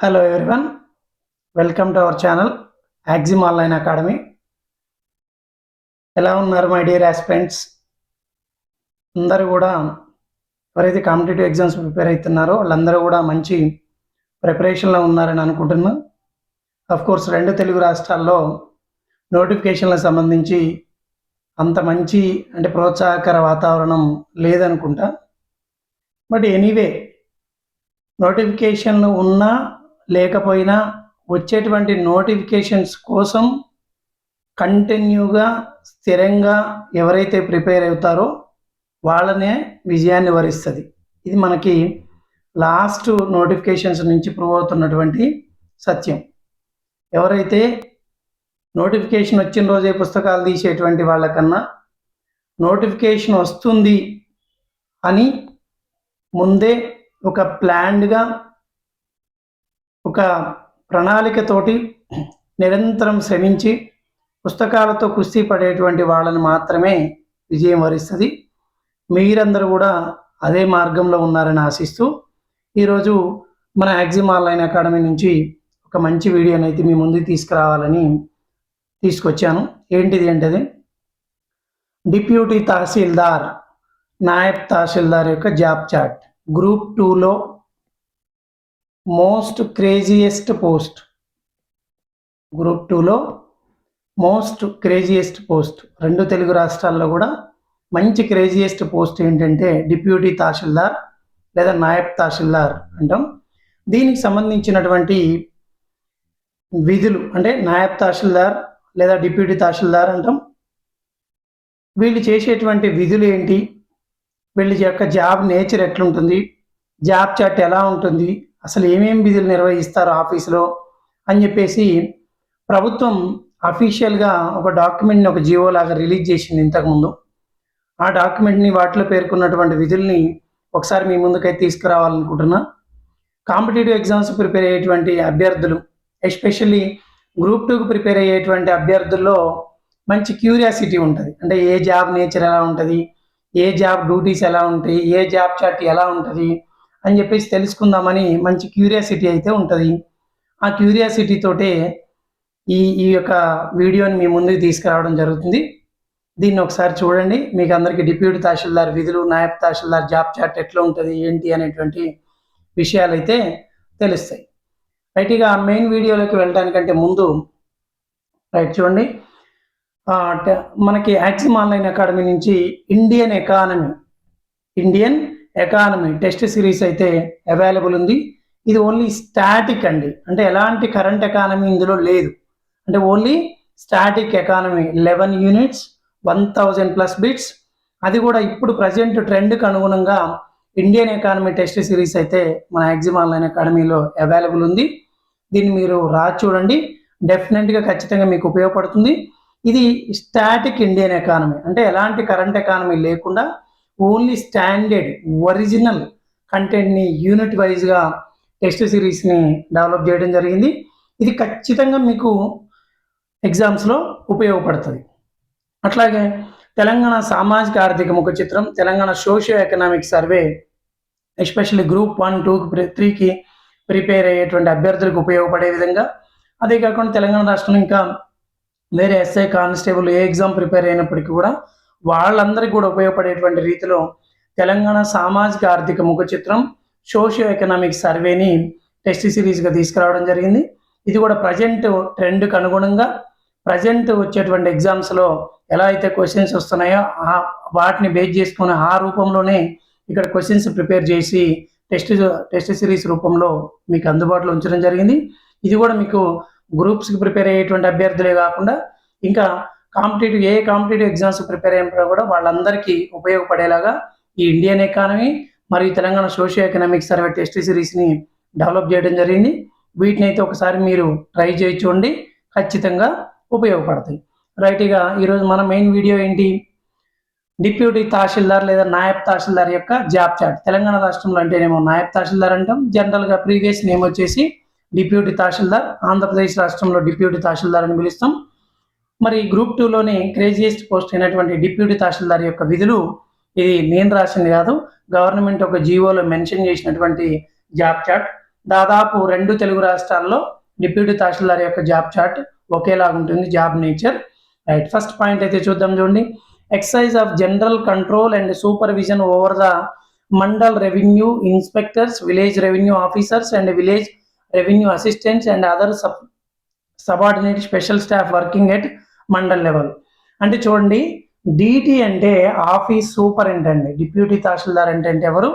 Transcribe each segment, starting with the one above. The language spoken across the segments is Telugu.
Hello everyone welcome to our channel Axiom online academy ఎలా ఉన్నారు మై డియర్ యాస్పెంట్స్ అందరూ కూడా ఎవరైతే కాంపిటేటివ్ ఎగ్జామ్స్ ప్రిపేర్ అవుతున్నారో వాళ్ళందరూ కూడా మంచి ప్రిపరేషన్లో ఉన్నారని అనుకుంటున్నా. అఫ్ కోర్స్ రెండు తెలుగు రాష్ట్రాల్లో నోటిఫికేషన్లకు సంబంధించి అంత మంచి అంటే ప్రోత్సాహకర వాతావరణం లేదనుకుంటా. బట్ ఎనీవే నోటిఫికేషన్లు ఉన్నా లేకపోయినా వచ్చేటువంటి నోటిఫికేషన్స్ కోసం కంటిన్యూగా స్థిరంగా ఎవరైతే ప్రిపేర్ అవుతారో వాళ్ళనే విజయాన్ని వరిస్తుంది. ఇది మనకి లాస్ట్ నోటిఫికేషన్స్ నుంచి ప్రూవ్ అవుతున్నటువంటి సత్యం. ఎవరైతే నోటిఫికేషన్ వచ్చిన రోజే పుస్తకాలు తీసేటువంటి వాళ్ళకన్నా నోటిఫికేషన్ వస్తుంది అని ముందే ఒక ప్లాన్డ్గా ఒక ప్రణాళికతోటి నిరంతరం శ్రమించి పుస్తకాలతో కుస్తీ పడేటువంటి వాళ్ళని మాత్రమే విజయం వరిస్తుంది. మీరందరూ కూడా అదే మార్గంలో ఉన్నారని ఆశిస్తూ ఈరోజు మన యాక్సిమ్ ఆన్లైన్ అకాడమీ నుంచి ఒక మంచి వీడియోని అయితే మీ ముందుకు తీసుకురావాలని తీసుకొచ్చాను. ఏంటిది ఏంటది డిప్యూటీ తహసీల్దార్ నాయబ్ తహసీల్దార్ యొక్క జాబ్ చాట్ గ్రూప్ టూలో మోస్ట్ క్రేజియెస్ట్ పోస్ట్. గ్రూప్ టూలో మోస్ట్ క్రేజియెస్ట్ పోస్ట్. రెండు తెలుగు రాష్ట్రాల్లో కూడా మంచి క్రేజియెస్ట్ పోస్ట్ ఏంటంటే డిప్యూటీ తహసీల్దార్ లేదా నాయబ్ తహసీల్దార్ అంటాం. దీనికి సంబంధించినటువంటి విధులు అంటే నాయబ్ తహసీల్దార్ లేదా డిప్యూటీ తహసీల్దార్ అంటాం. వీళ్ళు చేసేటువంటి విధులు ఏంటి? వీళ్ళ యొక్క జాబ్ నేచర్ ఎట్లుంటుంది? జాబ్ చాట్ ఎలా ఉంటుంది? అసలు ఏమేమి విధులు నిర్వహిస్తారు ఆఫీసులో అని చెప్పేసి ప్రభుత్వం అఫీషియల్గా ఒక డాక్యుమెంట్ని ఒక జియో లాగా రిలీజ్ చేసింది ఇంతకుముందు. ఆ డాక్యుమెంట్ని వాటిలో పేర్కొన్నటువంటి విధుల్ని ఒకసారి మీ ముందుకైతే తీసుకురావాలనుకుంటున్నా. కాంపిటేటివ్ ఎగ్జామ్స్ ప్రిపేర్ అయ్యేటువంటి అభ్యర్థులు ఎస్పెషల్లీ గ్రూప్ టూకి ప్రిపేర్ అయ్యేటువంటి అభ్యర్థుల్లో మంచి క్యూరియాసిటీ ఉంటుంది. అంటే ఏ జాబ్ నేచర్ ఎలా ఉంటుంది? ఏ జాబ్ డ్యూటీస్ ఎలా ఉంటాయి? ఏ జాబ్ చాట్ ఎలా ఉంటుంది? అని చెప్పేసి తెలుసుకుందామని మంచి క్యూరియాసిటీ అయితే ఉంటుంది. ఆ క్యూరియాసిటీ తోటే ఈ ఈ యొక్క వీడియోని మీ ముందుకు తీసుకురావడం జరుగుతుంది. దీన్ని ఒకసారి చూడండి. మీకు అందరికీ డిప్యూటీ తహసీల్దార్ విధులు నాయబ్ తహసీల్దార్ జాబ్ చాట్ ఎట్లా ఉంటుంది ఏంటి అనేటువంటి విషయాలు అయితే తెలుస్తాయి. రైట్ ఇక మెయిన్ వీడియోలోకి వెళ్ళడానికంటే ముందు రైట్ చూడండి. మనకి యాక్సిమ్ ఆన్లైన్ అకాడమీ నుంచి Indian economy Indian economy test series అయితే అవైలబుల్ ఉంది. ఇది ఓన్లీ స్టాటిక్ అండి. అంటే ఎలాంటి కరెంట్ ఎకానమీ ఇందులో లేదు. అంటే only static economy eleven units one thousand plus bits అది కూడా ఇప్పుడు ప్రజెంట్ ట్రెండ్కి అనుగుణంగా ఇండియన్ ఎకానమీ టెస్ట్ సిరీస్ అయితే మన ఎగ్జిమ్ ఆన్లైన్ అకాడమీలో అవైలబుల్ ఉంది. దీన్ని మీరు రా చూడండి. డెఫినెట్గా ఖచ్చితంగా మీకు ఉపయోగపడుతుంది. ఇది స్టాటిక్ ఇండియన్ ఎకానమీ అంటే ఎలాంటి కరెంట్ ఎకానమీ లేకుండా ఓన్లీ స్టాండర్డ్ ఒరిజినల్ కంటెంట్ని యూనిట్ వైజ్గా టెస్ట్ సిరీస్ని డెవలప్ చేయడం జరిగింది. ఇది ఖచ్చితంగా మీకు ఎగ్జామ్స్లో ఉపయోగపడుతుంది. అట్లాగే తెలంగాణ సామాజిక ఆర్థిక ముఖ చిత్రం Telangana socio economic survey especially group one two త్రీకి ప్రిపేర్ అయ్యేటువంటి అభ్యర్థులకు ఉపయోగపడే విధంగా. అదే కాకుండా తెలంగాణ రాష్ట్రంలో ఇంకా వేరే ఎస్ఐ కానిస్టేబుల్ ఏ ఎగ్జామ్ ప్రిపేర్ అయినప్పటికీ కూడా వాళ్ళందరికీ కూడా ఉపయోగపడేటువంటి రీతిలో తెలంగాణ సామాజిక ఆర్థిక ముఖ చిత్రం సోషియో ఎకనామిక్ సర్వేని టెస్ట్ సిరీస్గా తీసుకురావడం జరిగింది. ఇది కూడా ప్రజెంట్ ట్రెండ్కి అనుగుణంగా ప్రజెంట్ వచ్చేటువంటి ఎగ్జామ్స్లో ఎలా అయితే క్వశ్చన్స్ వస్తున్నాయో ఆ వాటిని బేస్ చేసుకుని ఆ రూపంలోనే ఇక్కడ క్వశ్చన్స్ ప్రిపేర్ చేసి టెస్ట్ టెస్ట్ సిరీస్ రూపంలో మీకు అందుబాటులో ఉంచడం జరిగింది. ఇది కూడా మీకు గ్రూప్స్కి ప్రిపేర్ అయ్యేటువంటి అభ్యర్థులే కాకుండా ఇంకా కాంపిటేటివ్ ఏ కాంపిటేటివ్ ఎగ్జామ్స్ ప్రిపేర్ అయినప్పుడు కూడా వాళ్ళందరికీ ఉపయోగపడేలాగా ఈ ఇండియన్ ఎకానమీ మరియు Telangana socio economic survey test సిరీస్ని develop చేయడం జరిగింది. వీటిని అయితే ఒకసారి మీరు ట్రై చేయి చూడండి. ఖచ్చితంగా ఉపయోగపడతాయి. రైట్ ఇక ఈరోజు మన మెయిన్ వీడియో ఏంటి? డిప్యూటీ తహసీల్దార్ లేదా నాయబ్ తహసీల్దార్ యొక్క జాబ్ చార్ట్. తెలంగాణ రాష్ట్రంలో అంటేనేమో నాయబ్ తహసీల్దార్ అంటాం. జనరల్గా ప్రీవియస్ నేమ్ వచ్చేసి డిప్యూటీ తహసీల్దార్. ఆంధ్రప్రదేశ్ రాష్ట్రంలో డిప్యూటీ తహసీల్దార్ అని పిలుస్తాం. మరి గ్రూప్ టూలోనే క్రేజియస్ట్ పోస్ట్ అయినటువంటి డిప్యూటీ తహసీల్దార్ యొక్క విధులు ఇది నేను రాసింది కాదు. గవర్నమెంట్ ఒక జీవోలో మెన్షన్ చేసినటువంటి జాబ్ చార్ట్ దాదాపు రెండు తెలుగు రాష్ట్రాల్లో డిప్యూటీ తహసీల్దార్ యొక్క జాబ్ చార్ట్ ఒకేలాగా ఉంటుంది job nature right first point అయితే చూద్దాం చూడండి. Excise of general control and supervision over the mandal revenue inspectors village revenue officers and village revenue assistants and other sub subordinate special staff working at mandal level. అంటే చూడండి డీటీ అంటే ఆఫీస్ సూపరింటెండెంట్ డిప్యూటీ తహసీల్దార్ అంటే ఎవరు?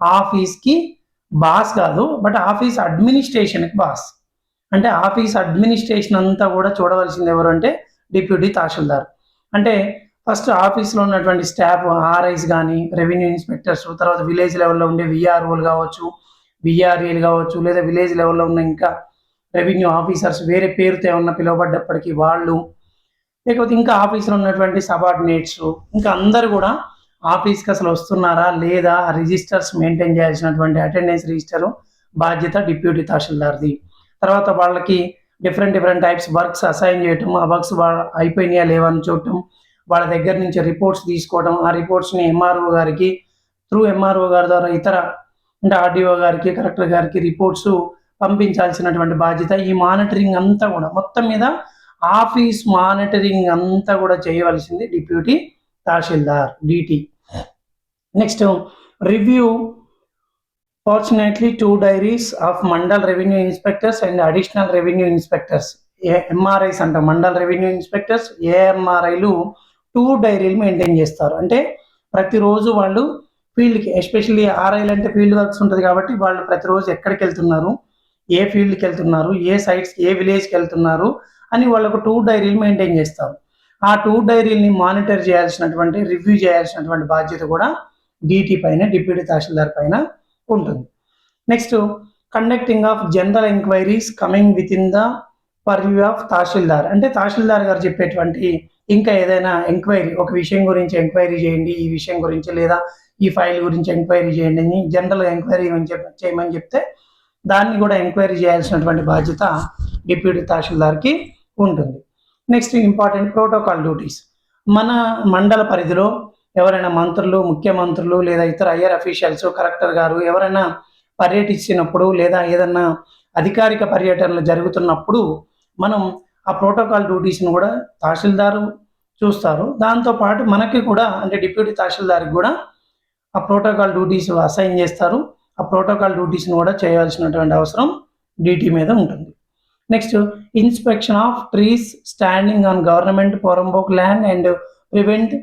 ఆఫీస్కి బాస్ కాదు బట్ ఆఫీస్ అడ్మినిస్ట్రేషన్కి బాస్. అంటే ఆఫీస్ అడ్మినిస్ట్రేషన్ అంతా కూడా చూడవలసింది ఎవరు అంటే డిప్యూటీ తహసీల్దార్. అంటే ఫస్ట్ ఆఫీస్లో ఉన్నటువంటి స్టాఫ్ ఆర్ఐస్ కానీ రెవెన్యూ ఇన్స్పెక్టర్స్ తర్వాత విలేజ్ లెవెల్లో ఉండే విఆర్ఓలు కావచ్చు విఆర్ఏలు కావచ్చు లేదా విలేజ్ లెవెల్లో ఉన్న ఇంకా రెవెన్యూ ఆఫీసర్స్ వేరే పేరుతో ఏమన్నా పిలువబడ్డప్పటికీ వాళ్ళు లేకపోతే ఇంకా ఆఫీస్లో ఉన్నటువంటి సబార్డినేట్స్ ఇంకా అందరు కూడా ఆఫీస్కి అసలు వస్తున్నారా లేదా రిజిస్టర్స్ మెయింటైన్ చేయాల్సినటువంటి అటెండెన్స్ రిజిస్టర్ బాధ్యత డిప్యూటీ తహసీల్దార్ది. తర్వాత వాళ్ళకి different different types works assign చేయటం ఆ వర్క్స్ అయిపోయినాయా లేవని చూడటం వాళ్ళ దగ్గర నుంచి రిపోర్ట్స్ తీసుకోవడం ఆ రిపోర్ట్స్ని ఎంఆర్ఓ గారికి త్రూ ఎంఆర్ఓ గారి ద్వారా ఇతర అంటే ఆర్డీఓ గారికి కలెక్టర్ గారికి రిపోర్ట్స్ పంపించాల్సినటువంటి బాధ్యత ఈ మానిటరింగ్ అంతా కూడా మొత్తం మీద ఆఫీస్ మానిటరింగ్ అంతా కూడా చేయవలసింది deputy tahsildar DT next review fortunately two diaries of mandal revenue inspectors and additional revenue inspectors MRIs అంట మండల్ రెవెన్యూ ఇన్స్పెక్టర్స్ ఏఎంఆర్ఐలు టూ డైరీలు మెయింటైన్ చేస్తారు. అంటే ప్రతిరోజు వాళ్ళు ఫీల్డ్కి ఎస్పెషల్లీ ఆర్ఐలు అంటే ఫీల్డ్ వర్క్స్ ఉంటుంది కాబట్టి వాళ్ళు ప్రతిరోజు ఎక్కడికి వెళ్తున్నారు? ఏ ఫీల్డ్కి వెళ్తున్నారు? ఏ సైట్స్కి ఏ విలేజ్కి వెళ్తున్నారు? అని వాళ్ళకు టూ డైరీలు మెయింటైన్ చేస్తారు. ఆ టూ డైరీల్ని మానిటర్ చేయాల్సినటువంటి రివ్యూ చేయాల్సినటువంటి బాధ్యత కూడా డీటీ పైన డిప్యూటీ తహసీల్దార్ పైన ఉంటుంది. Next conducting of general enquiries coming with in the purview of tahsildar. అంటే తహసీల్దార్ గారు చెప్పేటువంటి ఇంకా ఏదైనా ఎంక్వైరీ ఒక విషయం గురించి ఎంక్వైరీ చేయండి ఈ విషయం గురించి లేదా ఈ ఫైల్ గురించి ఎంక్వైరీ చేయండి అని జనరల్ ఎంక్వైరీ చేయమని చెప్తే దాన్ని కూడా ఎంక్వైరీ చేయాల్సినటువంటి బాధ్యత డిప్యూటీ తహసీల్దార్కి ఉంటుంది. నెక్స్ట్ ఇంపార్టెంట్ ప్రోటోకాల్ డ్యూటీస్ మన మండల పరిధిలో ఎవరైనా మంత్రులు ముఖ్యమంత్రులు లేదా ఇతర హయ్యర్ అఫీషియల్స్ కలెక్టర్ గారు ఎవరైనా పర్యటించినప్పుడు లేదా ఏదన్నా అధికారిక పర్యటనలు జరుగుతున్నప్పుడు మనం ఆ ప్రోటోకాల్ డ్యూటీస్ని కూడా తహసీల్దారు చూస్తారు. దాంతోపాటు మనకి కూడా అంటే డిప్యూటీ తహసీల్దార్కి కూడా ఆ ప్రోటోకాల్ డ్యూటీస్ అసైన్ చేస్తారు. ఆ ప్రోటోకాల్ డ్యూటీస్ని కూడా చేయాల్సినటువంటి అవసరం డీటీ మీద ఉంటుంది. Next inspection of trees standing on government poramboke land and prevent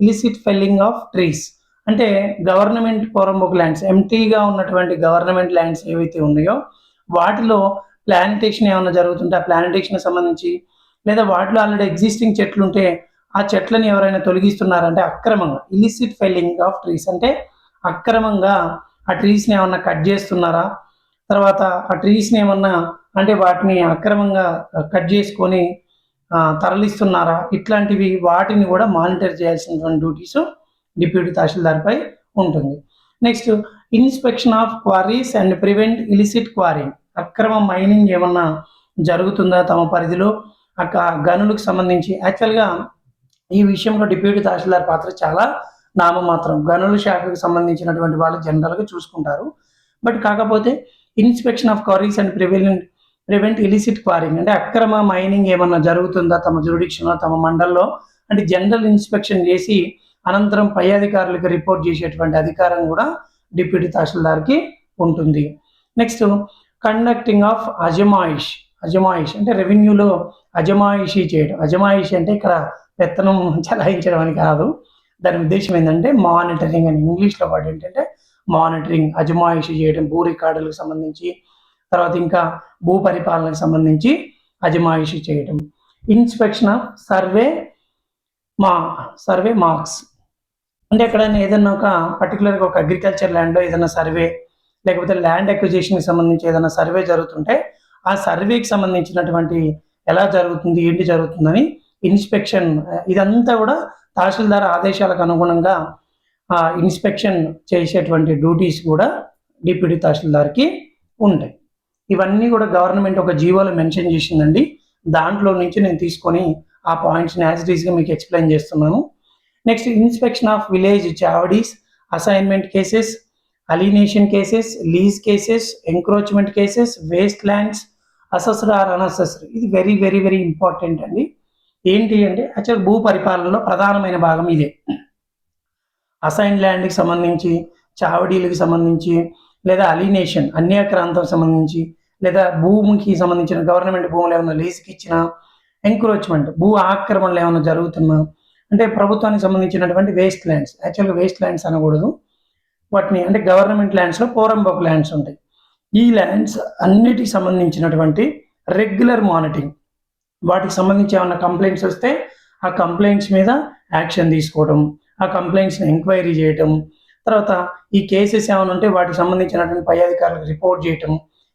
illicit felling of trees అంటే గవర్నమెంట్ పొరంబోక్ ల్యాండ్స్ ఎంటీగా ఉన్నటువంటి గవర్నమెంట్ ల్యాండ్స్ ఏవైతే ఉన్నాయో వాటిలో ప్లానిటేషన్ ఏమైనా జరుగుతుంటే ఆ ప్లానిటేషన్ సంబంధించి లేదా వాటిలో ఆల్రెడీ ఎగ్జిస్టింగ్ చెట్లు ఉంటే ఆ చెట్లను ఎవరైనా తొలగిస్తున్నారంటే అక్రమంగా ఇలిసిట్ ఫెల్లింగ్ ఆఫ్ ట్రీస్ అంటే అక్రమంగా ఆ ట్రీస్ని ఏమన్నా కట్ చేస్తున్నారా? తర్వాత ఆ ట్రీస్ని ఏమన్నా అంటే వాటిని అక్రమంగా కట్ చేసుకొని తరలిస్తున్నారా? ఇట్లాంటివి వాటిని కూడా మానిటర్ చేయాల్సినటువంటి డ్యూటీస్ డిప్యూటీ తహసీల్దార్పై ఉంటుంది. Next inspection of quarries and prevent illicit quarry. అక్రమ మైనింగ్ ఏమన్నా జరుగుతుందా తమ పరిధిలో? అక్క గనులకు సంబంధించి. యాక్చువల్గా ఈ విషయంలో డిప్యూటీ తహసీల్దార్ పాత్ర చాలా నామమాత్రం. గనుల శాఖకు సంబంధించినటువంటి వాళ్ళు జనరల్గా చూసుకుంటారు. బట్ కాకపోతే inspection of quarries and prevalent prevent illicit quarrying అంటే అక్రమ మైనింగ్ ఏమన్నా జరుగుతుందా తమ జురిడిక్షన్లో తమ మండల్లో? అంటే జనరల్ ఇన్స్పెక్షన్ చేసి అనంతరం పై అధికారులకు రిపోర్ట్ చేసేటువంటి అధికారం కూడా డిప్యూటీ తహసీల్దార్కి ఉంటుంది. నెక్స్ట్ కండక్టింగ్ ఆఫ్ అజమాయిష్. అజమాయిష్ అంటే రెవెన్యూలో అజమాయిషీ చేయడం. అజమాయిషి అంటే ఇక్కడ పెత్తనం చలాయించడం అని కాదు. దాని ఉద్దేశం ఏంటంటే మానిటరింగ్ అని. ఇంగ్లీష్లో వాడు ఏంటంటే మానిటరింగ్ అజమాయిషీ చేయడం. భూ రికార్డులకు సంబంధించి తర్వాత ఇంకా భూ పరిపాలనకు సంబంధించి అజమాయిషి చేయటం. ఇన్స్పెక్షన్ ఆఫ్ సర్వే మా సర్వే మార్క్స్ అంటే ఎక్కడైనా ఏదైనా ఒక పర్టికులర్గా ఒక అగ్రికల్చర్ ల్యాండ్లో ఏదైనా సర్వే లేకపోతే ల్యాండ్ అక్విజిషన్కి సంబంధించి ఏదైనా సర్వే జరుగుతుంటే ఆ సర్వేకి సంబంధించినటువంటి ఎలా జరుగుతుంది ఏంటి జరుగుతుందని ఇన్స్పెక్షన్ ఇదంతా కూడా తహసీల్దార్ ఆదేశాలకు అనుగుణంగా ఇన్స్పెక్షన్ చేసేటువంటి డ్యూటీస్ కూడా డిప్యూటీ తహసీల్దార్కి ఉంటాయి. ఇవన్నీ కూడా గవర్నమెంట్ ఒక జీవోలో మెన్షన్ చేసిందండి. దాంట్లో నుంచి నేను తీసుకొని ఆ పాయింట్స్ని యాజ్గా మీకు ఎక్స్ప్లెయిన్ చేస్తున్నాను. Next inspection of village చావడీస్ assignment cases alienation cases lease cases encroachment cases waste lands assessed or unassessed ఇది వెరీ వెరీ వెరీ ఇంపార్టెంట్ అండి. ఏంటి అంటే యాక్చువల్ భూ పరిపాలనలో ప్రధానమైన భాగం ఇదే. అసైన్ ల్యాండ్కి సంబంధించి చావడీలకు సంబంధించి లేదా అలీనేషన్ అన్యాక్రాంతం సంబంధించి లేదా భూమికి సంబంధించిన గవర్నమెంట్ భూములు ఏమైనా లీజుకి ఇచ్చిన ఎంక్రోచ్మెంట్ భూ ఆక్రమణలు ఏమైనా జరుగుతున్నా అంటే ప్రభుత్వానికి సంబంధించినటువంటి వేస్ట్ ల్యాండ్స్ యాక్చువల్గా వేస్ట్ ల్యాండ్స్ అనకూడదు. వాటిని అంటే గవర్నమెంట్ ల్యాండ్స్లో పోరంబోక్ ల్యాండ్స్ ఉంటాయి. ఈ ల్యాండ్స్ అన్నిటికి సంబంధించినటువంటి రెగ్యులర్ మానిటరింగ్ వాటికి సంబంధించి ఏమైనా కంప్లైంట్స్ వస్తే ఆ కంప్లైంట్స్ మీద యాక్షన్ తీసుకోవడం ఆ కంప్లైంట్స్ని ఎంక్వైరీ చేయటం తర్వాత ఈ కేసెస్ ఏమైనా ఉంటే వాటికి సంబంధించినటువంటి పై అధికారులకు రిపోర్ట్ చేయటం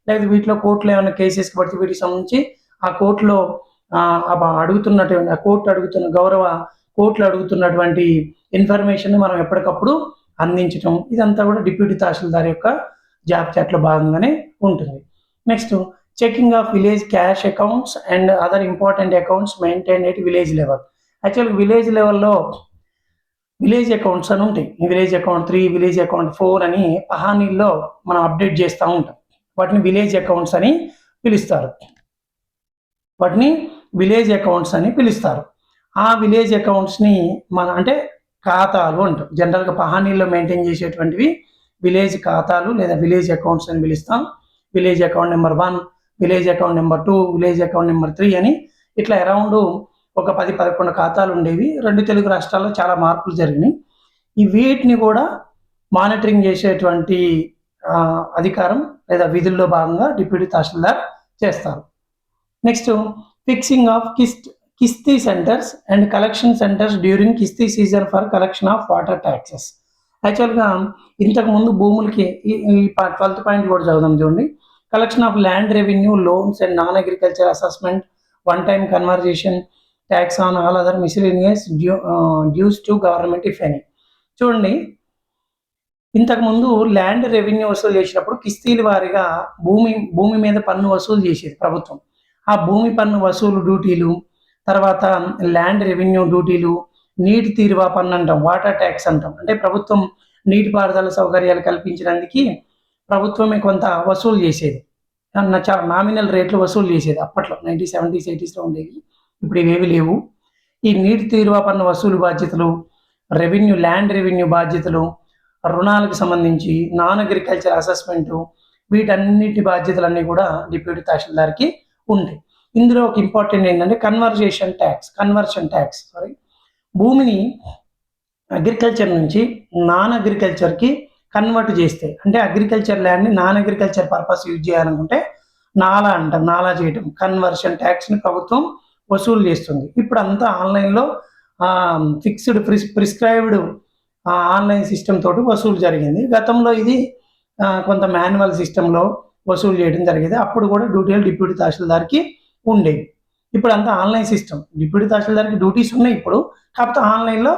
లేదా వీటిలో కోర్టులో ఏమైనా కేసెస్ పడితే వీటికి సంబంధించి ఆ కోర్టులో అడుగుతున్నటువంటి ఆ కోర్టు అడుగుతున్న గౌరవ కోర్టులు అడుగుతున్నటువంటి ఇన్ఫర్మేషన్ మనం ఎప్పటికప్పుడు అందించటం. ఇదంతా కూడా డిప్యూటీ తహసీల్దార్ యొక్క జాబ్ చాట్లో భాగంగానే ఉంటుంది. Next checking of village cash accounts and other important accounts maintain at village level actual village లెవెల్లో విలేజ్ అకౌంట్స్ అని ఉంటాయి. Village account three village account four అని పహానీల్లో మనం అప్డేట్ చేస్తూ ఉంటాం. వాటిని విలేజ్ అకౌంట్స్ అని పిలుస్తారు. వాటిని విలేజ్ అకౌంట్స్ అని పిలుస్తారు. ఆ విలేజ్ అకౌంట్స్ని మన అంటే ఖాతాలు అంటాం. జనరల్గా పహానీల్లో మెయింటైన్ చేసేటువంటివి విలేజ్ ఖాతాలు లేదా విలేజ్ అకౌంట్స్ అని పిలుస్తాం. Village account number one village account number two village account number three అని ఇట్లా అరౌండ్ ఒక పది పదకొండు ఖాతాలు ఉండేవి. రెండు తెలుగు రాష్ట్రాల్లో చాలా మార్పులు జరిగినాయి. ఈ వీటిని కూడా మానిటరింగ్ చేసేటువంటి అధికారం లేదా విధుల్లో భాగంగా డిప్యూటీ తహసీల్దార్ చేస్తారు. Next fixing of కిస్ట్ కిస్తీ centres and collection centres during కిస్తీ season for collection of water taxes. యాక్చువల్గా ఇంతకుముందు భూములకి ఈ- ట్వెల్త్ పాయింట్ కూడా చదువుదాం చూడండి. Collection of land revenue loans and non agriculture assessment one time conversation tax on all other miscellaneous due dues to government if any చూడండి ఇంతకుముందు ల్యాండ్ రెవెన్యూ వసూలు చేసినప్పుడు కిస్తీల వారిగా భూమి భూమి మీద పన్ను వసూలు చేసేది ప్రభుత్వం. ఆ భూమి పన్ను వసూలు డ్యూటీలు తర్వాత ల్యాండ్ రెవెన్యూ డ్యూటీలు నీటి తీరువా పన్ను అంటాం వాటర్ ట్యాక్స్ అంటాం. అంటే ప్రభుత్వం నీటిపారుదల సౌకర్యాలు కల్పించడానికి ప్రభుత్వమే కొంత వసూలు చేసేది. చాలా నామినల్ రేట్లు వసూలు చేసేది అప్పట్లో నైన్టీన్ సెవెంటీస్ ఎయిటీస్లో ఉండేవి. ఇప్పుడు ఇవేవి లేవు. ఈ నీటి తీరువా పన్ను వసూలు బాధ్యతలు రెవెన్యూ ల్యాండ్ రెవెన్యూ బాధ్యతలు రుణాలకు సంబంధించి నాన్ అగ్రికల్చర్ అసెస్మెంట్ వీటన్నిటి బాధ్యతలన్నీ కూడా డిప్యూటీ తహసీల్దార్కి ఉంటాయి. ఇందులో ఒక ఇంపార్టెంట్ ఏంటంటే conversation tax conversion tax sorry భూమిని అగ్రికల్చర్ నుంచి నాన్ అగ్రికల్చర్కి కన్వర్ట్ చేస్తే అంటే అగ్రికల్చర్ ల్యాండ్ని నాన్ అగ్రికల్చర్ పర్పస్ యూజ్ చేయాలనుకుంటే నాలా అంట నాలా చేయటం. కన్వర్షన్ ట్యాక్స్ని ప్రభుత్వం వసూలు చేస్తుంది. ఇప్పుడు అంతా ఆన్లైన్లో ఫిక్స్డ్ ప్రిస్ ప్రిస్క్రైబ్డ్ ఆన్లైన్ సిస్టమ్ తోటి వసూలు జరిగింది. గతంలో ఇది కొంత మాన్యువల్ సిస్టంలో వసూలు చేయడం జరిగేది. అప్పుడు కూడా డ్యూటీలు డిప్యూటీ తహసీల్దార్కి ఉండేవి ఇప్పుడు అంతా ఆన్లైన్ సిస్టమ్. డిప్యూటీ తహసీల్దార్కి డ్యూటీస్ ఉన్నాయి ఇప్పుడు. కాకపోతే ఆన్లైన్లో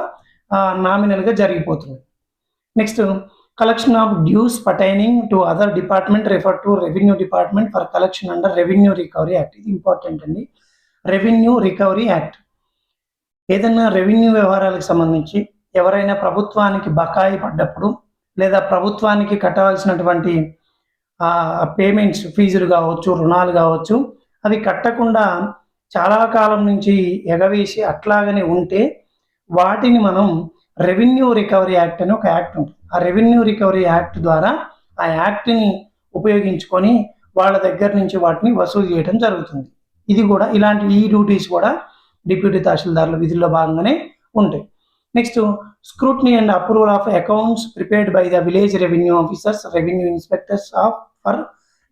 నామినల్గా జరిగిపోతున్నాయి. Next collection of dues pertaining to other department refer to revenue department for collection under revenue recovery act. ఇది ఇంపార్టెంట్ అండి. Revenue recovery act. ఏదైనా రెవెన్యూ వ్యవహారాలకు సంబంధించి ఎవరైనా ప్రభుత్వానికి బకాయి పడ్డప్పుడు లేదా ప్రభుత్వానికి కట్టవలసినటువంటి పేమెంట్స్ ఫీజులు కావచ్చు రుణాలు కావచ్చు అవి కట్టకుండా చాలా కాలం నుంచి ఎగవేసి అట్లాగనే ఉంటే వాటిని మనం రెవెన్యూ రికవరీ యాక్ట్ అని ఒక యాక్ట్ ఉంటుంది. ఆ రెవెన్యూ రికవరీ యాక్ట్ ద్వారా ఆ యాక్ట్ని ఉపయోగించుకొని వాళ్ళ దగ్గర నుంచి వాటిని వసూలు చేయడం జరుగుతుంది. ఇది కూడా ఇలాంటి ఈ డ్యూటీస్ కూడా డిప్యూటీ తహసీల్దార్ల విధుల్లో భాగంగానే ఉంటాయి. Next scrutiny and approval of accounts prepared by the village revenue officers revenue inspectors of for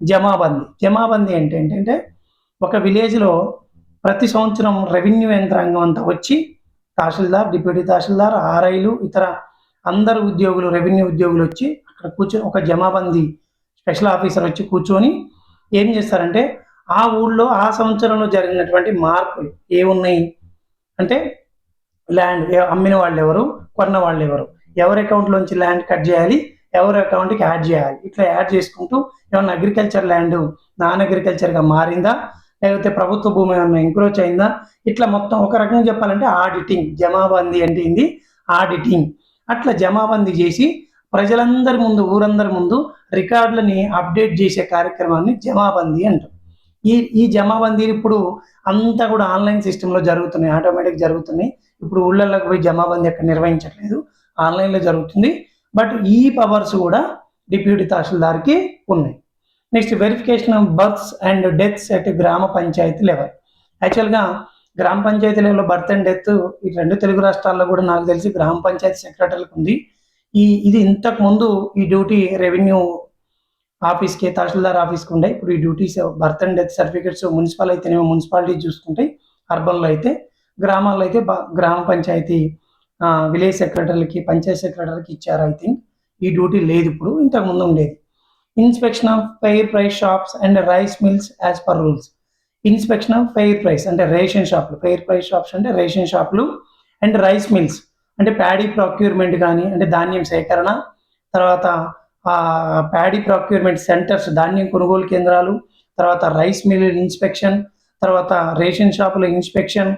jamabandi జమాబందీ అంటే ఏంటంటే ఒక విలేజ్లో ప్రతి సంవత్సరం రెవెన్యూ యంత్రాంగం అంతా వచ్చి తహసీల్దార్ డిప్యూటీ తహసీల్దార్ ఆర్ఐలు ఇతర అందరు ఉద్యోగులు రెవెన్యూ ఉద్యోగులు వచ్చి అక్కడ కూర్చొని ఒక జమాబందీ స్పెషల్ ఆఫీసర్ వచ్చి కూర్చొని ఏం చేస్తారంటే ఆ ఊళ్ళో ఆ సంవత్సరంలో జరిగినటువంటి మార్పులు ఏమున్నాయి? అంటే ల్యాండ్ అమ్మిన వాళ్ళు ఎవరు కొన్న వాళ్ళు ఎవరు ఎవరి అకౌంట్లోంచి ల్యాండ్ కట్ చేయాలి? ఎవరి అకౌంట్కి యాడ్ చేయాలి? ఇట్లా యాడ్ చేసుకుంటూ ఏమన్నా అగ్రికల్చర్ ల్యాండ్ నాన్ అగ్రికల్చర్గా మారిందా? లేకపోతే ప్రభుత్వ భూమి ఏమన్నా ఎంక్రోచ్ అయిందా? ఇట్లా మొత్తం ఒక రకంగా చెప్పాలంటే ఆడిటింగ్ జమాబందీ అంటే ఏంది? ఆడిటింగ్. అట్లా జమాబందీ చేసి ప్రజలందరి ముందు ఊరందరి ముందు రికార్డులని అప్డేట్ చేసే కార్యక్రమాన్ని జమాబందీ అంటారు. ఈ ఈ జమాబందీలు ఇప్పుడు అంతా కూడా ఆన్లైన్ సిస్టంలో జరుగుతున్నాయి ఆటోమేటిక్ జరుగుతున్నాయి. ఇప్పుడు ఊళ్ళల్లోకి పోయి జమాబందీ అక్కడ నిర్వహించట్లేదు ఆన్లైన్లో జరుగుతుంది. బట్ ఈ పవర్స్ కూడా డిప్యూటీ తహసీల్దార్కి ఉన్నాయి. Next verification of births and deaths at గ్రామ పంచాయతీ లెవెల్. యాక్చువల్గా గ్రామ పంచాయతీ లెవెల్లో బర్త్ అండ్ డెత్ ఈ రెండు తెలుగు రాష్ట్రాల్లో కూడా నాకు తెలిసి గ్రామ పంచాయతీ సెక్రటరీలకు ఉంది. ఈ ఇది ఇంతకు ముందు ఈ డ్యూటీ రెవెన్యూ ఆఫీస్కి తహసీల్దార్ ఆఫీస్కి ఉండే ఇప్పుడు ఈ duties birth and death certificates municipal అయితేనేమో మున్సిపాలిటీ చూసుకుంటాయి అర్బన్లో అయితే గ్రామాల్లో అయితే గ్రామ పంచాయతీ విలేజ్ సెక్రటరీలకి పంచాయత్ సెక్రటరీలకి ఇచ్చారు ఐ థింక్. ఈ డ్యూటీ లేదు ఇప్పుడు ఇంతకుముందు ఉండేది. Inspection of fair price shops and rice mills as per rules. Inspection of fair price అంటే రేషన్ షాప్లు ఫెయిర్ ప్రైస్ షాప్స్ అంటే రేషన్ షాప్లు అండ్ రైస్ మిల్స్. అంటే ప్యాడీ ప్రొక్యూర్మెంట్ కానీ అంటే ధాన్యం సేకరణ తర్వాత ప్యాడీ ప్రొక్యూర్మెంట్ సెంటర్స్ ధాన్యం కొనుగోలు కేంద్రాలు తర్వాత రైస్ మిల్ ఇన్స్పెక్షన్ తర్వాత రేషన్ షాపుల ఇన్స్పెక్షన్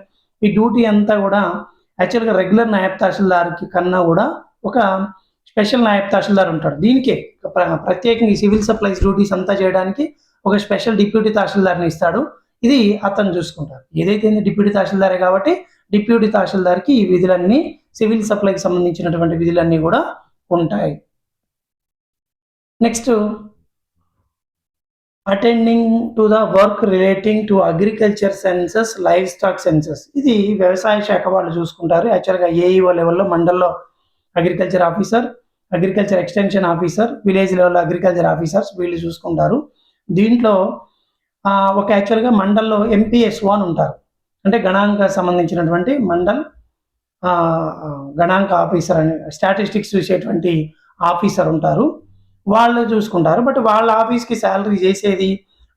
ఈ డ్యూటీ అంతా కూడా యాక్చువల్గా రెగ్యులర్ నాయబ్ తహసీల్దార్కి కన్నా కూడా ఒక స్పెషల్ నాయబ్ తహసీల్దార్ ఉంటాడు. దీనికే ప్రత్యేకంగా ఈ సివిల్ సప్లైస్ డ్యూటీస్ అంతా చేయడానికి ఒక స్పెషల్ డిప్యూటీ తహసీల్దార్ని ఇస్తాడు. ఇది అతను చూసుకుంటారు. ఏదైతే డిప్యూటీ తహసీల్దారే కాబట్టి డిప్యూటీ తహసీల్దార్కి ఈ విధులన్నీ సివిల్ సప్లైకి సంబంధించినటువంటి విధులన్నీ కూడా ఉంటాయి. Next attending to the work relating to agriculture census live stock ఇది వ్యవసాయ శాఖ వాళ్ళు చూసుకుంటారు. యాక్చువల్గా ఏఈఓ లెవెల్లో మండల్లో agriculture officer agriculture extension officer village లెవెల్లో అగ్రికల్చర్ ఆఫీసర్స్ వీళ్ళు చూసుకుంటారు. దీంట్లో ఒక యాక్చువల్గా మండల్లో ఎంపీఎస్ వన్ ఉంటారు. అంటే గణాంక సంబంధించినటువంటి మండల్ గణాంక ఆఫీసర్ అని స్టాటిస్టిక్స్ చూసేటువంటి ఆఫీసర్ ఉంటారు. వాళ్ళు చూసుకుంటారు. బట్ వాళ్ళ ఆఫీస్కి శాలరీ చేసేది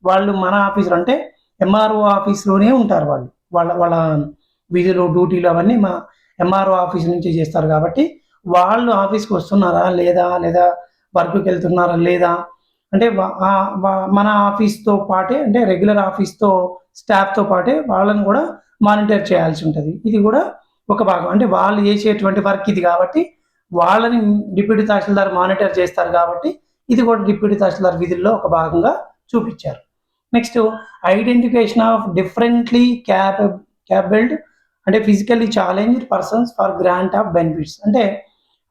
వాళ్ళు మన ఆఫీసులో అంటే ఎంఆర్ఓ ఆఫీస్లోనే ఉంటారు వాళ్ళు. వాళ్ళ వాళ్ళ విధులు డ్యూటీలు అవన్నీ మా ఎంఆర్ఓ ఆఫీస్ నుంచి చేస్తారు కాబట్టి వాళ్ళు ఆఫీస్కి వస్తున్నారా లేదా లేదా వర్క్కి వెళ్తున్నారా లేదా అంటే మన ఆఫీస్తో పాటే అంటే రెగ్యులర్ ఆఫీస్తో స్టాఫ్తో పాటే వాళ్ళని కూడా మానిటర్ చేయాల్సి ఉంటుంది. ఇది కూడా ఒక భాగం. అంటే వాళ్ళు చేసేటువంటి వర్క్ ఇది కాబట్టి వాళ్ళని డిప్యూటీ తహసీల్దార్ మానిటర్ చేస్తారు కాబట్టి ఇది కూడా డిప్యూటీ తహసీల్దార్ విధుల్లో ఒక భాగంగా చూపించారు. Next identification of differently cap capabled అంటే physically challenged persons for grant of benefits అంటే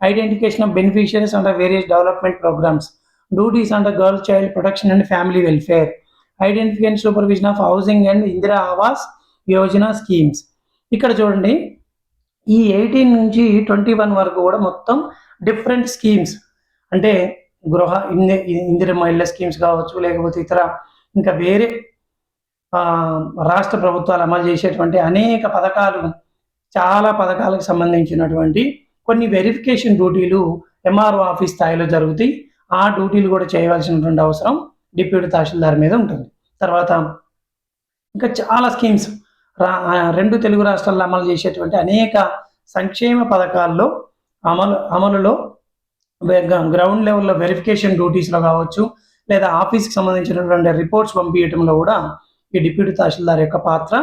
identification of beneficiaries under various development programmes duties under girl child protection and family welfare identification supervision of housing and Indira Awas Yojana schemes ఇక్కడ చూడండి ఈ ఎయిటీన్ నుంచి ట్వంటీ వన్ వరకు కూడా మొత్తం డిఫరెంట్ స్కీమ్స్. అంటే గృహ ఇంది ఇందిరమ్మ ఇళ్ళ స్కీమ్స్ కావచ్చు లేకపోతే ఇతర ఇంకా వేరే రాష్ట్ర ప్రభుత్వాలు అమలు చేసేటువంటి అనేక పథకాలు చాలా పథకాలకు సంబంధించినటువంటి కొన్ని వెరిఫికేషన్ డ్యూటీలు ఎంఆర్ఓ ఆఫీస్ స్థాయిలో జరుగుతాయి. ఆ డ్యూటీలు కూడా చేయవలసినటువంటి అవసరం డిప్యూటీ తహసీల్దార్ మీద ఉంటుంది. తర్వాత ఇంకా చాలా స్కీమ్స్. రెండు తెలుగు రాష్ట్రాల్లో అమలు చేసేటువంటి అనేక సంక్షేమ పథకాల్లో అమలు అమలులో గ్రౌండ్ లెవెల్లో వెరిఫికేషన్ డ్యూటీస్లో కావచ్చు లేదా ఆఫీస్కి సంబంధించినటువంటి రిపోర్ట్స్ పంపించడంలో కూడా ఈ డిప్యూటీ తహసీల్దార్ యొక్క పాత్ర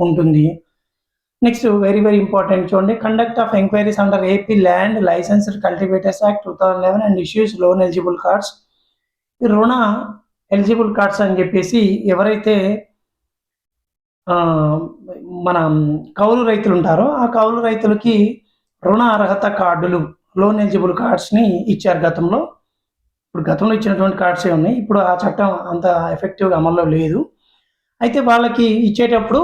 ఉంటుంది. నెక్స్ట్ వెరీ వెరీ ఇంపార్టెంట్ చూడండి. Conduct of enquiries under AP land licensed cultivators act two thousand eleven and issues loan eligible cards రుణ ఎలిజిబుల్ కార్డ్స్ అని చెప్పేసి ఎవరైతే మన కౌలు రైతులు ఉంటారో ఆ కౌలు రైతులకి రుణ అర్హత కార్డులు లోన్ ఎలిజిబుల్ కార్డ్స్ని ఇచ్చారు గతంలో. ఇప్పుడు గతంలో ఇచ్చినటువంటి కార్డ్సే ఉన్నాయి? ఇప్పుడు ఆ చట్టం అంత ఎఫెక్టివ్గా అమల్లో లేదు. అయితే వాళ్ళకి ఇచ్చేటప్పుడు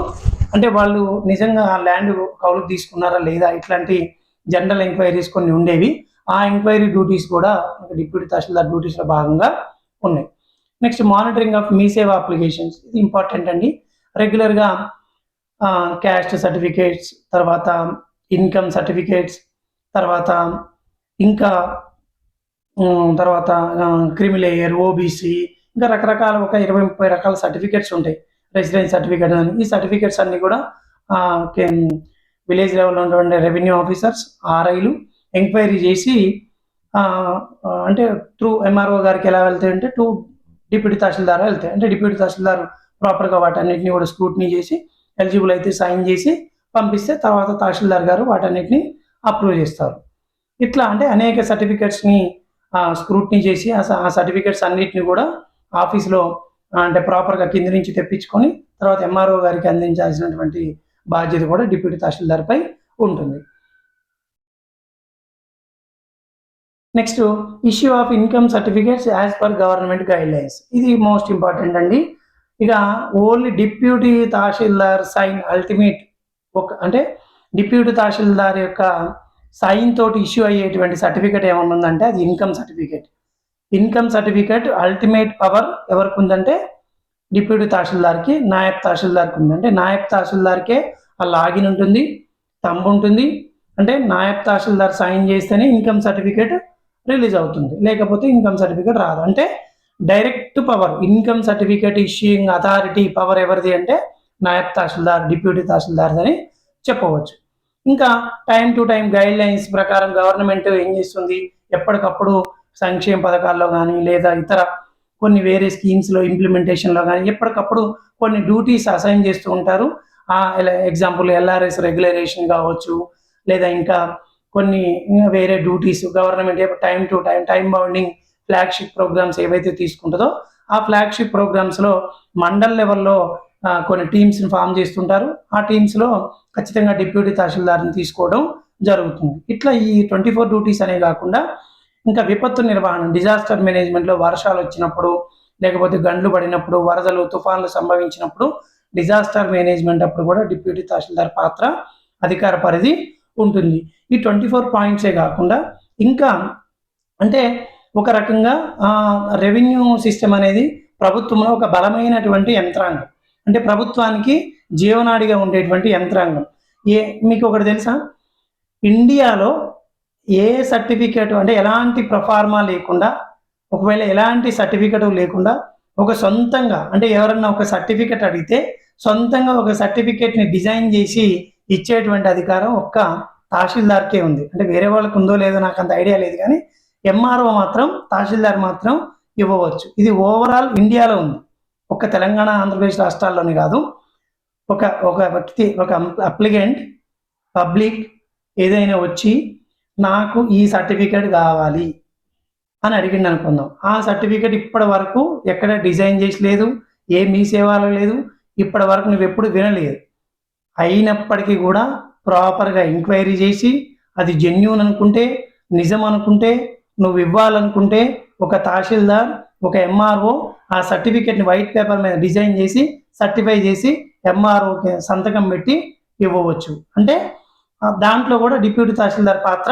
అంటే వాళ్ళు నిజంగా ఆ ల్యాండ్ కౌలుకు తీసుకున్నారా లేదా? ఇట్లాంటి జనరల్ ఎంక్వైరీస్ కొన్ని ఉండేవి. ఆ ఎంక్వైరీ డ్యూటీస్ కూడా డిప్యూటీ తహసీల్దార్ డ్యూటీస్లో భాగంగా ఉన్నాయి. నెక్స్ట్ మానిటరింగ్ ఆఫ్ మీ సేవ అప్లికేషన్స్. ఇది ఇంపార్టెంట్ అండి. రెగ్యులర్గా క్యాస్ట్ సర్టిఫికేట్స్ తర్వాత ఇన్కమ్ సర్టిఫికేట్స్ తర్వాత ఇంకా తర్వాత క్రిమిలేయర్ ఓబీసీ ఇంకా రకరకాల ఒక ఇరవై ముప్పై రకాల సర్టిఫికేట్స్ ఉంటాయి. రెసిడెన్స్ సర్టిఫికేట్ అని. ఈ సర్టిఫికేట్స్ అన్నీ కూడా విలేజ్ లెవెల్లో ఉన్నటువంటి రెవెన్యూ ఆఫీసర్స్ ఆర్ఐలు ఎంక్వైరీ చేసి అంటే త్రూ ఎంఆర్ఓ గారికి ఎలా వెళ్తాయి అంటే టూ డిప్యూటీ తహసీల్దార్ వెళ్తాయి. అంటే డిప్యూటీ తహసీల్దార్ ప్రాపర్గా వాటన్నిటిని కూడా స్క్రూట్నీ చేసి ఎలిజిబుల్ అయితే సైన్ చేసి పంపిస్తే తర్వాత తహసీల్దార్ గారు వాటన్నిటిని అప్రూవ్ చేస్తారు. ఇట్లా అంటే అనేక సర్టిఫికెట్స్ని స్క్రూట్నీ చేసి ఆ సర్టిఫికేట్స్ అన్నిటిని కూడా ఆఫీస్లో అంటే ప్రాపర్గా కింది నుంచి తెప్పించుకొని తర్వాత ఎంఆర్ఓ గారికి అందించాల్సినటువంటి బాధ్యత కూడా డిప్యూటీ తహసీల్దార్పై ఉంటుంది. Next issue of income certificates as per government guidelines ఇది మోస్ట్ ఇంపార్టెంట్ అండి. ఇక only deputy tahsildar sign ultimate ఒక అంటే డిప్యూటీ తహసీల్దార్ యొక్క సైన్ తోటి ఇష్యూ అయ్యేటువంటి సర్టిఫికేట్ ఏమన్నా ఉందంటే అది income certificate. Income certificate ultimate power ఎవరికి ఉందంటే డిప్యూటీ తహసీల్దార్కి నాయక్ తహసీల్దార్కి ఉంది అంటే నాయబ్ తహసీల్దార్కే ఆ లాగిన్ ఉంటుంది తంబు ఉంటుంది. అంటే నాయక్ తహసీల్దార్ సైన్ చేస్తేనే ఇన్కమ్ సర్టిఫికేట్ రిలీజ్ అవుతుంది. లేకపోతే ఇన్కమ్ సర్టిఫికేట్ రాదు. అంటే direct power income certificate issuing authority power ఎవరిది అంటే నాయబ్ తహసీల్దార్ డిప్యూటీ తహసీల్దార్ అని చెప్పవచ్చు. ఇంకా time to time guidelines ప్రకారం గవర్నమెంట్ ఏం చేస్తుంది? ఎప్పటికప్పుడు సంక్షేమ పథకాల్లో కానీ లేదా ఇతర కొన్ని వేరే స్కీమ్స్లో ఇంప్లిమెంటేషన్లో కానీ ఎప్పటికప్పుడు కొన్ని డ్యూటీస్ అసైన్ చేస్తూ ఉంటారు. ఎగ్జాంపుల్ ఎల్ఆర్ఎస్ రెగ్యులరేషన్ కావచ్చు లేదా ఇంకా కొన్ని వేరే duties government time to time time bounding flagship programmes ఏవైతే తీసుకుంటుందో ఆ ఫ్లాగ్షిప్ ప్రోగ్రామ్స్లో మండల్ లెవెల్లో కొన్ని టీమ్స్ని ఫామ్ చేస్తుంటారు. ఆ టీమ్స్లో ఖచ్చితంగా డిప్యూటీ తహసీల్దార్ని తీసుకోవడం జరుగుతుంది. ఇట్లా ఈ ట్వంటీ ఫోర్ డ్యూటీస్ అనే కాకుండా ఇంకా విపత్తు నిర్వహణ డిజాస్టర్ మేనేజ్మెంట్లో వర్షాలు వచ్చినప్పుడు లేకపోతే గండ్లు పడినప్పుడు వరదలు తుఫాన్లు సంభవించినప్పుడు డిజాస్టర్ మేనేజ్మెంట్ అప్పుడు కూడా డిప్యూటీ తహసీల్దార్ పాత్ర అధికార పరిధి ఉంటుంది. ఈ ట్వంటీ ఫోర్ పాయింట్సే కాకుండా ఇంకా అంటే ఒక రకంగా రెవెన్యూ సిస్టమ్ అనేది ప్రభుత్వంలో ఒక బలమైనటువంటి యంత్రాంగం. అంటే ప్రభుత్వానికి జీవనాడిగా ఉండేటువంటి యంత్రాంగం. ఏ మీకు ఒకటి తెలుసా? ఇండియాలో ఏ సర్టిఫికేట్ అంటే ఎలాంటి ప్రఫార్మా లేకుండా ఒకవేళ ఎలాంటి సర్టిఫికేట్ లేకుండా ఒక సొంతంగా అంటే ఎవరన్నా ఒక సర్టిఫికేట్ అడిగితే సొంతంగా ఒక సర్టిఫికేట్ని డిజైన్ చేసి ఇచ్చేటువంటి అధికారం ఒక్క తహసీల్దార్కే ఉంది. అంటే వేరే వాళ్ళకు ఉందో లేదో నాకు అంత ఐడియా లేదు కానీ ఎంఆర్ఓ మాత్రం తహసీల్దార్ మాత్రం ఇవ్వవచ్చు. ఇది ఓవరాల్ ఇండియాలో ఉంది. ఒక తెలంగాణ ఆంధ్రప్రదేశ్ రాష్ట్రాల్లోనే కాదు. ఒక ఒక వ్యక్తి ఒక అప్లికెంట్ పబ్లిక్ ఏదైనా వచ్చి నాకు ఈ సర్టిఫికేట్ కావాలి అని అడిగింది అనుకుందాం. ఆ సర్టిఫికేట్ ఇప్పటి వరకు ఎక్కడ డిజైన్ చేసి లేదు ఏ మీ సేవలో లేదు ఇప్పటి వరకు నువ్వు ఎప్పుడు వినలేదు. అయినప్పటికీ కూడా ప్రాపర్గా ఎంక్వైరీ చేసి అది జెన్యున్ అనుకుంటే నిజం అనుకుంటే నువ్వు ఇవ్వాలనుకుంటే ఒక తహసీల్దార్ ఒక ఎంఆర్ఓ ఆ సర్టిఫికేట్ని వైట్ పేపర్ మీద డిజైన్ చేసి సర్టిఫై చేసి ఎంఆర్ఓకి సంతకం పెట్టి ఇవ్వవచ్చు. అంటే దాంట్లో కూడా డిప్యూటీ తహసీల్దార్ పాత్ర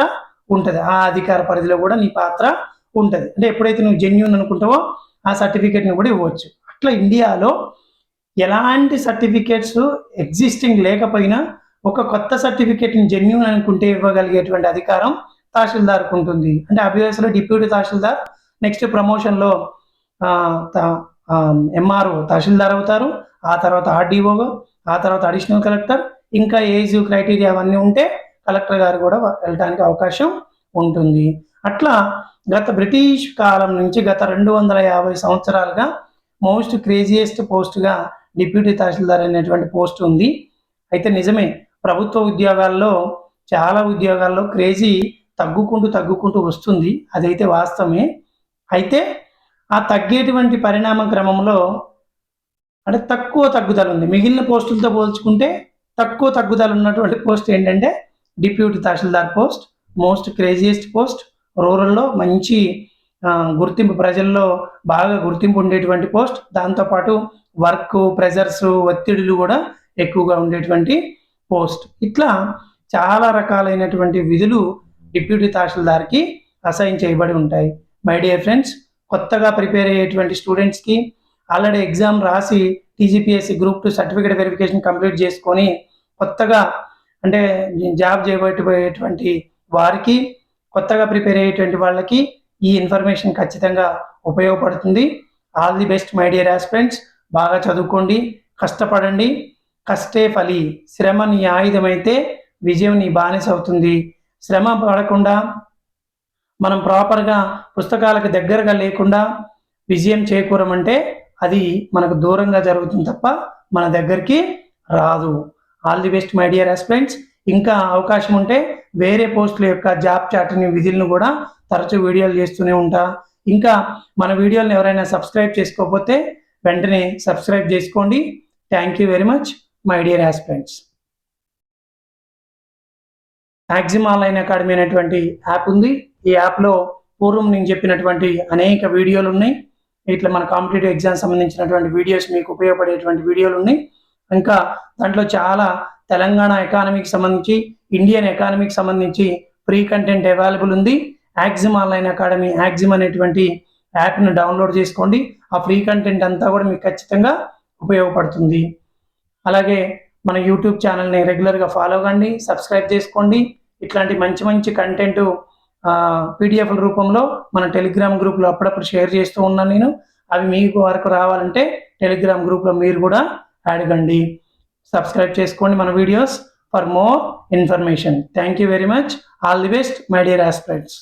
ఉంటుంది. ఆ అధికార పరిధిలో కూడా నీ పాత్ర ఉంటుంది. అంటే ఎప్పుడైతే నువ్వు జెన్యున్ అనుకుంటావో ఆ సర్టిఫికేట్ని కూడా ఇవ్వచ్చు. అట్లా ఇండియాలో ఎలాంటి సర్టిఫికేట్స్ ఎగ్జిస్టింగ్ లేకపోయినా ఒక కొత్త సర్టిఫికేట్ని జెన్యున్ అనుకుంటే ఇవ్వగలిగేటువంటి అధికారం తహసీల్దార్కు ఉంటుంది. అంటే అబిఎస్లో డిప్యూటీ తహసీల్దార్ నెక్స్ట్ ప్రమోషన్లో ఎంఆర్ఓ తహసీల్దార్ అవుతారు. ఆ తర్వాత ఆర్డీఓ ఆ తర్వాత అడిషనల్ కలెక్టర్ ఇంకా ఏజ్ క్రైటీరియా అవన్నీ ఉంటే కలెక్టర్ గారు కూడా వెళ్ళడానికి అవకాశం ఉంటుంది. అట్లా గత బ్రిటిష్ కాలం నుంచి గత రెండు వందల యాభై సంవత్సరాలుగా మోస్ట్ క్రేజియెస్ట్ పోస్ట్గా డిప్యూటీ తహసీల్దార్ అనేటువంటి పోస్ట్ ఉంది. అయితే నిజమే ప్రభుత్వ ఉద్యోగాల్లో చాలా ఉద్యోగాల్లో క్రేజీ తగ్గుకుంటూ తగ్గుకుంటూ వస్తుంది. అదైతే వాస్తవమే. అయితే ఆ తగ్గేటువంటి పరిణామ క్రమంలో అంటే తక్కువ తగ్గుదల ఉంది. మిగిలిన పోస్టులతో పోల్చుకుంటే తక్కువ తగ్గుదల ఉన్నటువంటి పోస్ట్ ఏంటంటే deputy tahsildar post most craziest post రూరల్లో మంచి గుర్తింపు ప్రజల్లో బాగా గుర్తింపు ఉండేటువంటి పోస్ట్. దాంతోపాటు వర్క్ ప్రెజర్స్ ఒత్తిడులు కూడా ఎక్కువగా ఉండేటువంటి పోస్ట్. ఇట్లా చాలా రకాలైనటువంటి విధులు డిప్యూటీ తహసీల్దార్కి అసైన్ చేయబడి ఉంటాయి. మై డియర్ ఫ్రెండ్స్ కొత్తగా ప్రిపేర్ అయ్యేటువంటి స్టూడెంట్స్కి ఆల్రెడీ ఎగ్జామ్ రాసి TGPSC group two certificate verification complete చేసుకొని కొత్తగా అంటే జాబ్ చేయబోయేటువంటి వారికి కొత్తగా ప్రిపేర్ అయ్యేటువంటి వాళ్ళకి ఈ ఇన్ఫర్మేషన్ ఖచ్చితంగా ఉపయోగపడుతుంది. All the best my dear aspirants. బాగా చదువుకోండి కష్టపడండి. కష్టే ఫలి శ్రమ నీ ఆయుధమైతే విజయం నీ బానిస అవుతుంది. శ్రమ పడకుండా మనం ప్రాపర్గా పుస్తకాలకు దగ్గరగా లేకుండా విజయం చేకూరమంటే అది మనకు దూరంగా జరుగుతుంది తప్ప మన దగ్గరికి రాదు. All the best my dear aspirants ఇంకా అవకాశం ఉంటే వేరే పోస్టుల యొక్క జాబ్ చాట్ని విధులను కూడా తరచూ వీడియోలు చేస్తూనే ఉంటా. ఇంకా మన వీడియోలను ఎవరైనా సబ్స్క్రైబ్ చేసుకోకపోతే వెంటనే సబ్స్క్రైబ్ చేసుకోండి. Thank you very much my dear aspirants Maxim online academy అనేటువంటి యాప్ ఉంది. ఈ యాప్లో పూర్వం నేను చెప్పినటువంటి అనేక వీడియోలు ఉన్నాయి. ఇట్లా మన కాంపిటేటివ్ ఎగ్జామ్ సంబంధించినటువంటి వీడియోస్ మీకు ఉపయోగపడేటువంటి వీడియోలు ఉన్నాయి. ఇంకా దాంట్లో చాలా తెలంగాణ ఎకానమీకి సంబంధించి ఇండియన్ ఎకానమీకి సంబంధించి ఫ్రీ కంటెంట్ అవైలబుల్ ఉంది. యాక్సిమ్ ఆన్లైన్ అకాడమీ యాక్సిమ్ అనేటువంటి యాప్ను డౌన్లోడ్ చేసుకోండి. ఆ ఫ్రీ కంటెంట్ అంతా కూడా మీకు ఖచ్చితంగా ఉపయోగపడుతుంది. అలాగే మన యూట్యూబ్ ఛానల్ని రెగ్యులర్గా ఫాలో కండి సబ్స్క్రైబ్ చేసుకోండి. ఇట్లాంటి మంచి మంచి కంటెంట్ పీడిఎఫ్ల రూపంలో మన టెలిగ్రామ్ గ్రూప్లో అప్పుడప్పుడు షేర్ చేస్తూ ఉన్నాను నేను. అవి మీకు వరకు రావాలంటే టెలిగ్రామ్ గ్రూప్లో మీరు కూడా అడగండి సబ్స్క్రైబ్ చేసుకోండి మన videos for more information thank you very much all the best my dear aspirants